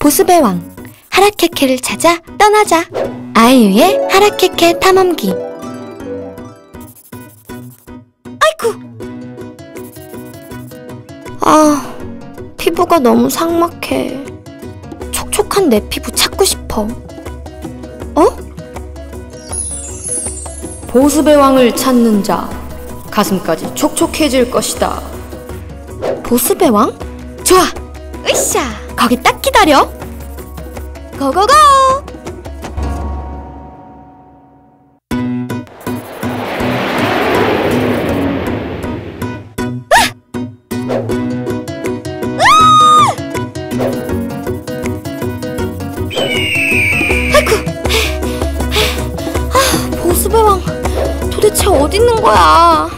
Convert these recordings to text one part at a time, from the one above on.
보습의 왕 하라케케를 찾아 떠나자. 아이유의 하라케케 탐험기. 아이쿠! 아 피부가 너무 삭막해. 촉촉한 내 피부 찾고 싶어. 어? 보습의 왕을 찾는 자 가슴까지 촉촉해질 것이다. 보습의 왕? 좋아! 으쌰! 거기 딱 기다려. 고고고! 아, 보습의 왕 도대체 어디 있는 거야?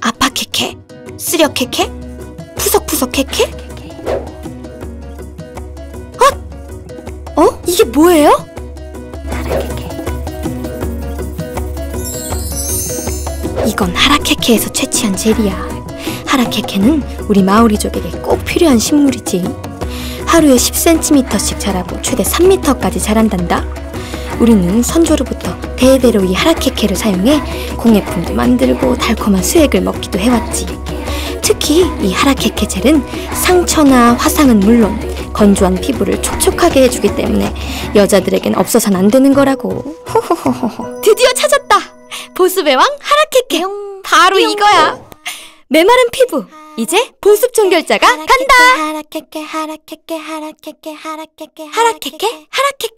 아파 캐캐, 쓰려 캐캐, 푸석푸석 캐캐? 어? 어? 이게 뭐예요? 이건 하라케케에서 채취한 젤이야. 하라케케는 우리 마오리족에게 꼭 필요한 식물이지. 하루에 10cm씩 자라고 최대 3m까지 자란단다. 우리는 선조로부터 대대로 이 하라케케를 사용해 공예품도 만들고 달콤한 수액을 먹기도 해왔지. 특히 이 하라케케 젤은 상처나 화상은 물론 건조한 피부를 촉촉하게 해주기 때문에 여자들에겐 없어선 안 되는 거라고. 호호호호. 드디어 찾았다. 보습의 왕 하라케케. 바로 이거야. 메마른 피부. 이제 보습 종결자가 간다. 하라케케 하라케케 하라케케 하라케케 하라케케 하라케케.